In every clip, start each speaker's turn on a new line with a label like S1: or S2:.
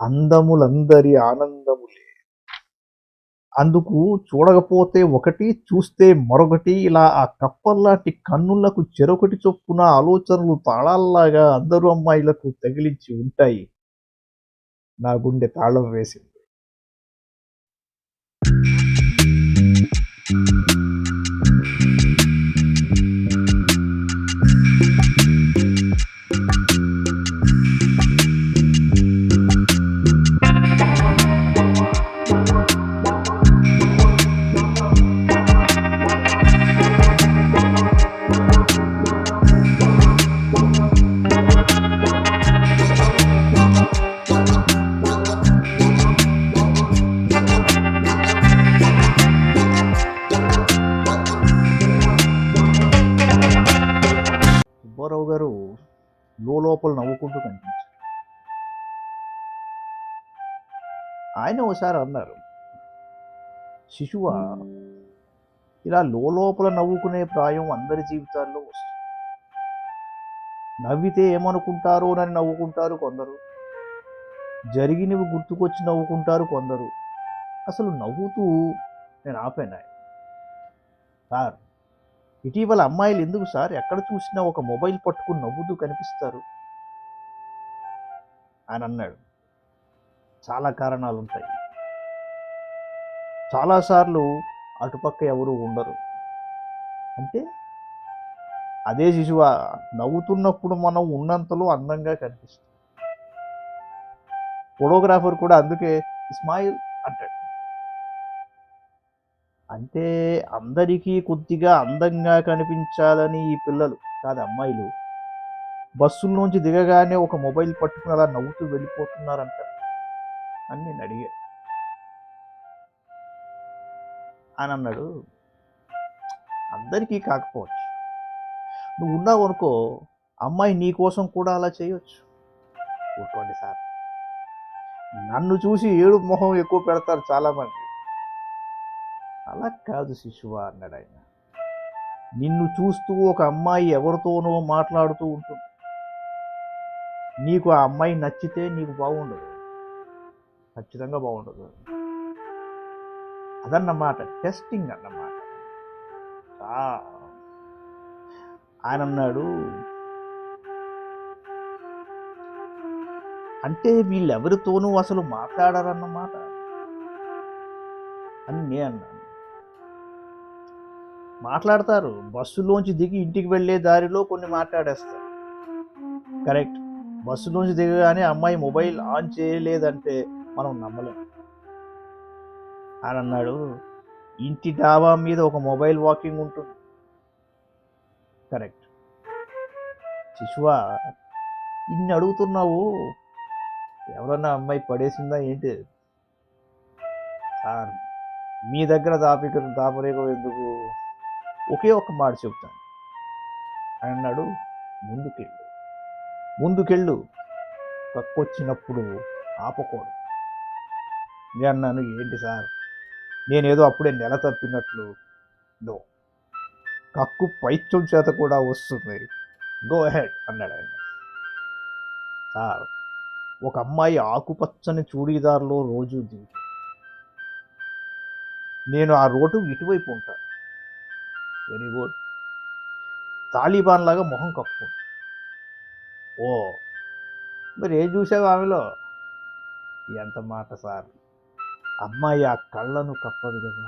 S1: అందములందరి ఆనందములే. అందుకు చూడకపోతే ఒకటి చూస్తే మరొకటి ఇలా ఆ కప్పల్లాంటి కన్నులకు చెరొకటి చొప్పున ఆలోచనలు తాళాల్లాగా అందరూ అమ్మాయిలకు తగిలించి ఉంటాయి. నా గుండె తాళం వేసింది. రామారావు గారు లోపల నవ్వుకుంటూ కనిపించారు. ఆయన ఒకసారి అన్నారు శిశువ ఇలా లోపల నవ్వుకునే ప్రాయం అందరి జీవితాల్లో వస్తుంది. నవ్వితే ఏమనుకుంటారో అని నవ్వుకుంటారు కొందరు. జరిగినవి గుర్తుకొచ్చి నవ్వుకుంటారు కొందరు. అసలు నవ్వుతూ నేను ఆపాను ఆయన. సార్ ఇటీవల అమ్మాయిలు ఎందుకు సార్? ఎక్కడ చూసినా ఒక మొబైల్ పట్టుకుని నవ్వుతూ కనిపిస్తారు ఆయన అన్నాడు. చాలా కారణాలు ఉంటాయి చాలాసార్లు అటుపక్క ఎవరు ఉండరు. అంటే అదే శిశువ నవ్వుతున్నప్పుడు మనం ఉన్నంతలో అందంగా కనిపిస్తుంది. ఫోటోగ్రాఫర్ కూడా అందుకే స్మైల్ అంటే అందరికీ కొద్దిగా అందంగా కనిపించాలని ఈ పిల్లలు కాదు అమ్మాయిలు బస్సుల్లోంచి దిగగానే ఒక మొబైల్ పట్టుకుని అలా నవ్వుతూ వెళ్ళిపోతున్నారంట అని నేను అడిగా. అని అన్నాడు అందరికీ కాకపోవచ్చు. నువ్వు ఉన్నావు అనుకో అమ్మాయి నీ కోసం కూడా అలా చేయొచ్చు. ఊరుకోండి సార్. నన్ను చూసి ఏడు మొహం ఎక్కువ పెడతారు చాలామంది. అలా కాదు శిశువా అన్నాడు ఆయన. నిన్ను చూస్తూ ఒక అమ్మాయి ఎవరితోనో మాట్లాడుతూ ఉంటుంది. నీకు ఆ అమ్మాయి నచ్చితే నీకు బాగుండదు. ఖచ్చితంగా బాగుండదు. అదన్నమాట టెస్టింగ్ అన్నమాట. ఆయన అన్నాడు అంటే వీళ్ళెవరితోనూ అసలు మాట్లాడారన్నమాట అని నేను అన్నాను. మాట్లాడతారు. బస్సులోంచి దిగి ఇంటికి వెళ్ళే దారిలో కొన్ని మాట్లాడేస్తారు. కరెక్ట్. బస్సులోంచి దిగగానే అమ్మాయి మొబైల్ ఆన్ చేయలేదంటే మనం నమ్మలేం. అని అన్నాడు ఇంటి డాబా మీద ఒక మొబైల్ వాకింగ్ ఉంటుంది. కరెక్ట్. శిశువా ఇన్ని అడుగుతున్నావు. ఎవరన్నా అమ్మాయి పడేసిందా ఏంటి? సార్ మీ దగ్గర దాపిక దాపరేకం ఎందుకు? ఒకే ఒక మాట చెప్తాను అని అన్నాడు ముందుకెళ్ళు. ముందుకెళ్ళు. కక్కొచ్చినప్పుడు ఆపకూడదు. నేను అన్నాను ఏంటి సార్? నేనేదో అప్పుడే నెల తప్పినట్లు. నో. కక్కు పైత్యం చేత కూడా వస్తుంది. గో హెడ్ అన్నాడు ఆయన. సార్ ఒక అమ్మాయి ఆకుపచ్చని చూడీదార్లో రోజు దిగుతుంది నేను ఆ రోడ్డు ఇటువైపు ఉంటాను వెరీ గుడ్ తాలిబాన్ లాగా మొహం కప్పుకుంటా ఓ మరి ఏం చూసావు ఆమెలో? ఎంత మాట సార్. అమ్మాయి ఆ కళ్ళను కప్పదు కదా.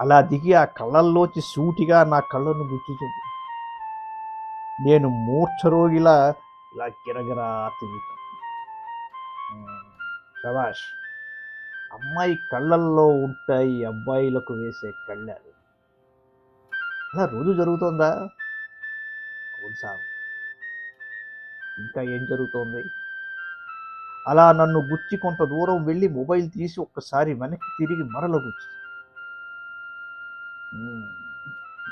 S1: అలా దిగి ఆ కళ్ళల్లోచి సూటిగా నా కళ్ళను గుచ్చుతుంది నేను మూర్ఛరోగిలా ఇలా గిరగిరా తిరుగుతాను మ్మ్. అమ్మాయి కళ్ళల్లో ఉంటాయి అబ్బాయిలకు వేసే కళ్ళాలు. అలా రోజు జరుగుతోందా? అవును సార్. ఇంకా ఏం జరుగుతోంది? అలా నన్ను గుచ్చి కొంత దూరం వెళ్ళి మొబైల్ తీసి ఒక్కసారి వెనక్కి తిరిగి మరల గుచ్చి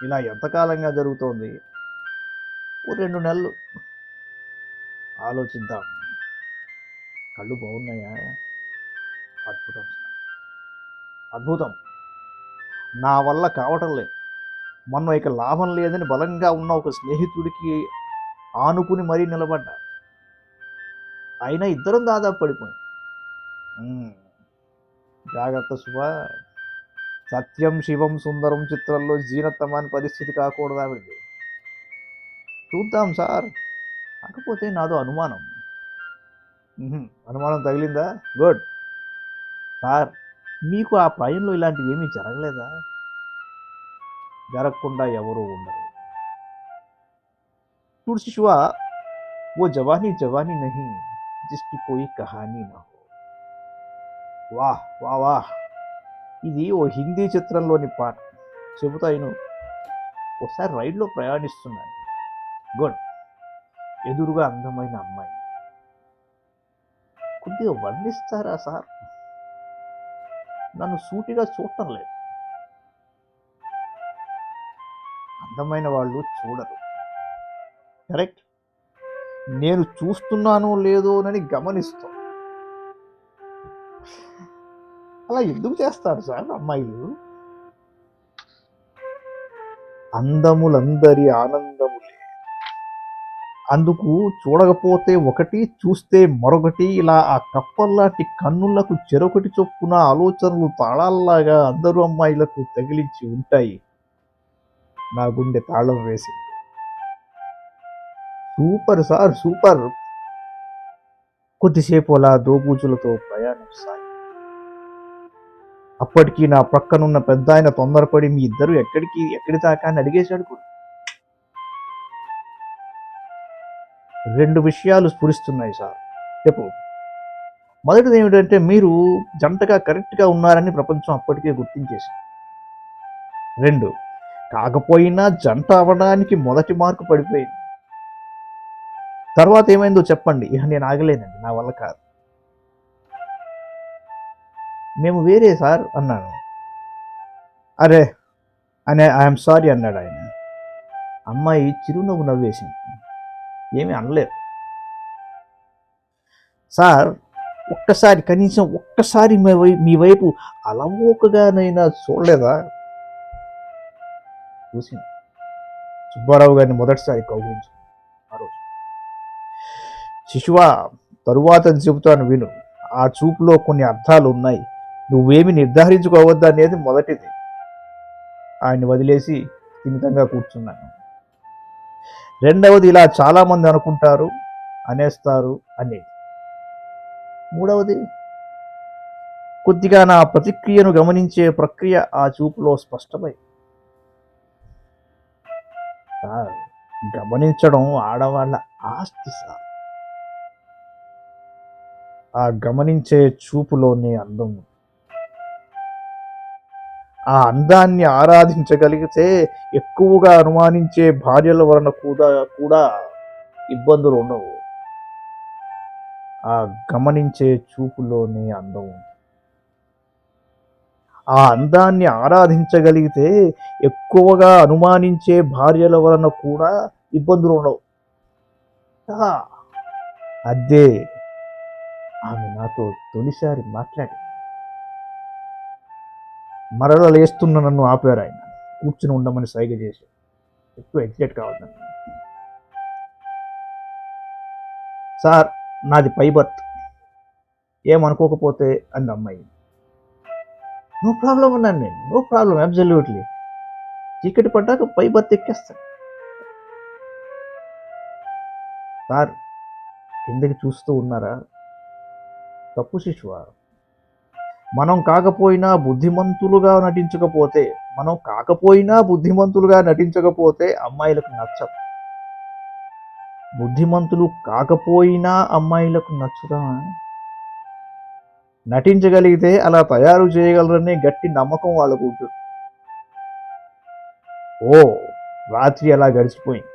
S1: ఇలా ఎంతకాలంగా జరుగుతోంది? ఓ రెండు నెలలు. ఆలోచిద్దాం. కళ్ళు బాగున్నాయా? అద్భుతం అద్భుతం. నా వల్ల కావటం లేదు. మొన్న ఇక లాభం లేదని బలంగా ఉన్న ఒక స్నేహితుడికి ఆనుకుని మరీ నిలబడ్డా. అయినా ఇద్దరం దాదాపు పడిపోయాం. జాగ్రత్త శుభ సత్యం శివం సుందరం చిత్రంలో జీనత్తమాని పరిస్థితి కాకూడదు ఆవిడది. చూద్దాం సార్. కాకపోతే నాదో అనుమానం. అనుమానం తగిలిందా? గుడ్. సార్ మీకు ఆ ప్రయంలో ఇలాంటివి ఏమీ జరగలేదా? జరగకుండా ఎవరు ఉండరు చూడు శిశువా वो जवानी जवानी नहीं जिसकी कोई कहानी ना हो వాహ్ వాహ్ వాహ్ ఇది ఓ హిందీ చిత్రంలోని పాట చెబుతా ఇను ఒకసారి రైల్లో ప్రయాణిస్తున్నాను గుడ్ ఎదురుగా అందమైన అమ్మాయి కొద్దిగా వర్ణిస్తారా సార్ నన్ను సూటిగా చూడటం లేదు అందమైన వాళ్ళు చూడరు. కరెక్ట్? నేను చూస్తున్నానో లేదోనని గమనిస్తాం. అలా ఎందుకు చేస్తారు సార్ అమ్మాయిలు? అందములందరి ఆనందములే. అందుకు చూడకపోతే ఒకటి చూస్తే మరొకటి ఇలా ఆ కప్పల్లాంటి కన్నులకు చెరొకటి చొప్పున ఆలోచనలు తాళాల్లాగా అందరూ అమ్మాయిలకు తగిలించి ఉంటాయి. నా గుండె తాళం వేసింది సూపర్ సార్ సూపర్. కొద్దిసేపు అలా దోబూచులతో ప్రయాణం సాగి అప్పటికి నా పక్కనున్న పెద్ద ఆయన తొందరపడి మీ ఇద్దరు ఎక్కడికి ఎక్కడి దాకా? అని అడిగేశాడు కూడా. రెండు విషయాలు స్ఫురిస్తున్నాయి సార్. చెప్పు. మొదటిది ఏమిటంటే మీరు జంటగా కరెక్ట్గా ఉన్నారని ప్రపంచం అప్పటికే గుర్తించేసి రెండు కాకపోయినా జంట అవ్వడానికి మొదటి మార్కు పడిపోయింది. తర్వాత ఏమైందో చెప్పండి. ఇక నేను ఆగలేనండి. నా వల్ల కాదు. మేము వేరే సార్ అన్నాను. అరే అనే ఐఎమ్ సారీ అన్నాడు ఆయన. అమ్మాయి చిరునవ్వు నవ్వేసింది. ఏమీ అనలేదు. సార్ ఒక్కసారి కనీసం ఒక్కసారి మీ వై మీ వైపు అలవోకగానైనా చూడలేదా? చూసింది సుబ్బారావు గారిని మొదటిసారి కౌగిలించు. ఆ రోజు. శిశువ తరువాత చెబుతాను విను. ఆ చూపులో కొన్ని అర్థాలు ఉన్నాయి. నువ్వేమి నిర్ధారించుకోవద్దు అనేది మొదటిది. ఆయన్ని వదిలేసి స్థిమితంగా కూర్చున్నాను. రెండవది ఇలా చాలామంది అనుకుంటారు అనేస్తారు అనేది. మూడవది కొద్దిగా నా ప్రతిక్రియను గమనించే ప్రక్రియ ఆ చూపులో స్పష్టమై సార్ గమనించడం ఆడవాళ్ళ ఆస్తి సార్. ఆ గమనించే చూపులోనే అందం ఆ అందాన్ని ఆరాధించగలిగితే ఎక్కువగా అనుమానించే భార్యల వలన కూడా కూడా ఇబ్బందులు ఉండవు. ఆ గమనించే చూపులోనే అందం ఉంది. ఆ అందాన్ని ఆరాధించగలిగితే ఎక్కువగా అనుమానించే భార్యల వలన కూడా ఇబ్బందులు ఉండవు. అదే. ఆమె నాతో తొలిసారి మాట్లాడి మరల లేస్తున్న నన్ను ఆపారు ఆయన. కూర్చుని ఉండమని సైగ చేసి ఎక్కువ ఎగ్జైట్ కావద్దు. సార్ నాది పై బర్త్ ఏమనుకోకపోతే అంది అమ్మాయి. నో ప్రాబ్లం ఉన్నాను నేను. నో ప్రాబ్లం అబ్జల్యూట్లీ చీకటి పడ్డాక పై బర్త్ ఎక్కేస్తాను. సార్ కిందకి చూస్తూ ఉన్నారా? తప్పు శిశువ మనం కాకపోయినా బుద్ధిమంతులుగా నటించకపోతే మనం కాకపోయినా బుద్ధిమంతులుగా నటించకపోతే అమ్మాయిలకు నచ్చదు. బుద్ధిమంతులు కాకపోయినా అమ్మాయిలకు నచ్చుతామా నటించగలిగితే అలా తయారు చేయగలరనే గట్టి నమ్మకం వాళ్ళకు ఉంటుంది ఓ రాత్రి అలా గడిచిపోయింది.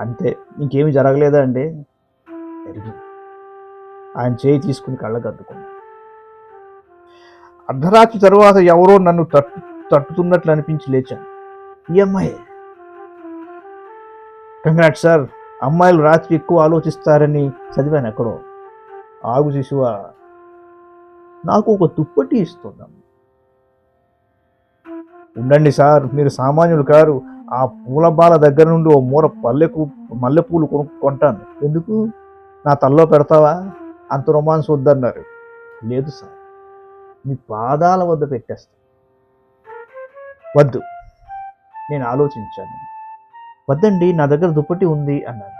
S1: అంతే ఇంకేమి జరగలేదా అంటే జరిగింది. ఆయన చేయి తీసుకుని కళ్ళకు అద్దుకున్నాడు. అర్ధరాత్రి తర్వాత ఎవరో నన్ను తట్టు తట్టుతున్నట్లు అనిపించి లేచాను. ఈ అమ్మాయి. కంగ్రాట్ సార్ అమ్మాయిలు రాత్రి ఎక్కువ ఆలోచిస్తారని చదివాను ఎక్కడో. ఆగు శిశువా. నాకు ఒక దుప్పటి ఇస్తున్నాం ఉండండి సార్ మీరు సామాన్యులు కారు ఆ పూల బాల దగ్గర నుండి ఓ మూర పల్లెకు మల్లెపూలు కొనుక్కుంటాను ఎందుకు? నా తల్లో పెడతావా? అంత రొమాన్స్ వద్దన్నారు. లేదు సార్ మీ పాదాల వద్ద పెట్టేస్తా. వద్దు నేను ఆలోచించాను. వద్దండి నా దగ్గర దుప్పటి ఉంది అన్నాను.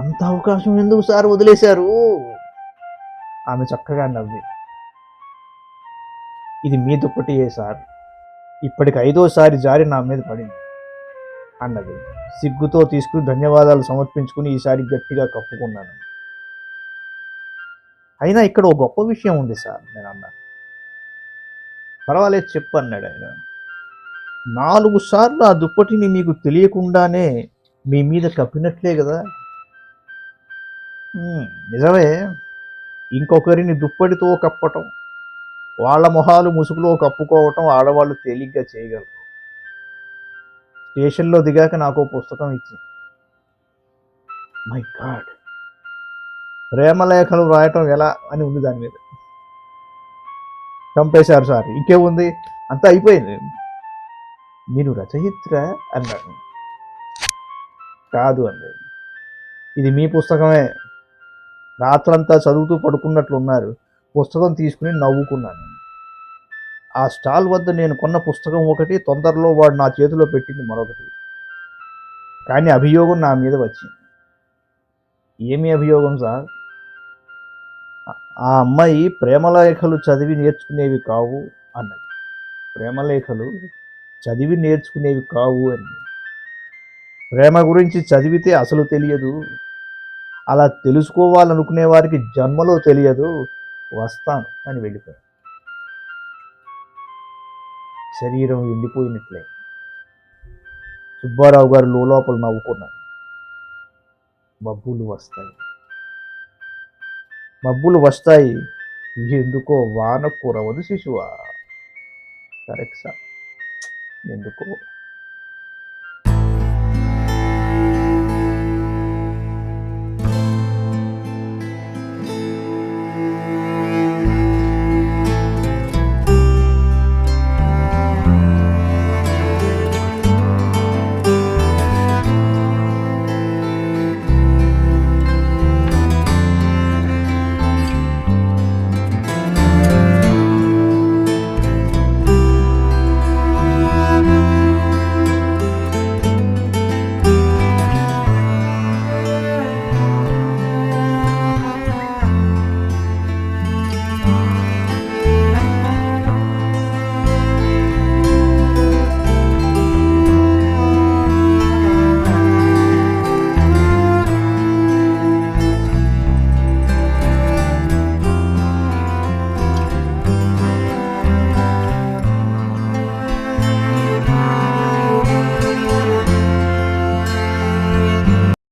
S1: అంత అవకాశం ఎందుకు సార్ వదిలేశారు? ఆమె చక్కగా నవ్వి ఇది మీ దుప్పటియే సార్. ఇప్పటికి ఐదోసారి జారి నా మీద పడింది అన్నది. సిగ్గుతో తీసుకుని ధన్యవాదాలు సమర్పించుకుని ఈసారి గట్టిగా కప్పుకున్నాను. అయినా ఇక్కడ ఒక గొప్ప విషయం ఉంది సార్ నేను అన్నాను. పర్వాలేదు చెప్పు అన్నాడు ఆయన. నాలుగు సార్లు ఆ దుప్పటిని మీకు తెలియకుండానే మీ మీద కప్పినట్లే కదా? నిజమే. ఇంకొకరిని దుప్పటితో కప్పటం వాళ్ళ మొహాలు ముసుగులో కప్పుకోవటం ఆడవాళ్ళు తేలిగ్గా చేయగలరు. స్టేషన్లో దిగాక నాకు పుస్తకం ఇచ్చింది మై గాడ్ ప్రేమలేఖలు రాయటం ఎలా? అని ఉంది దాని మీద. చంపేశారు సార్. ఇంకేముంది అంతా అయిపోయింది. మీరు రచయిత్ర అన్నాడు కాదు అంది. ఇది మీ పుస్తకమే. రాత్రంతా చదువుతూ పడుకున్నట్లు ఉన్నారు. పుస్తకం తీసుకుని నవ్వుకున్నాను. ఆ స్టాల్ వద్ద నేను కొన్న పుస్తకం ఒకటి తొందరలో వాడు నా చేతిలో పెట్టింది మరొకటి. కానీ అభియోగం నా మీద వచ్చింది. ఏమి అభియోగం సార్? ఆ అమ్మాయి ప్రేమలేఖలు చదివి నేర్చుకునేవి కావు అన్నది. ప్రేమలేఖలు చదివి నేర్చుకునేవి కావు అని ప్రేమ గురించి చదివితే అసలు తెలియదు. అలా తెలుసుకోవాలనుకునే వారికి జన్మలో తెలియదు వస్తాను అని వెళ్ళిపోయాను. శరీరం ఎండిపోయినట్లే. సుబ్బారావు గారు లోపల నవ్వుకున్నారు. మబ్బులు వస్తాయి. మబ్బులు వస్తాయి. ఎందుకో వాన కురవదు శిశువా? Correct sir. ఎందుకో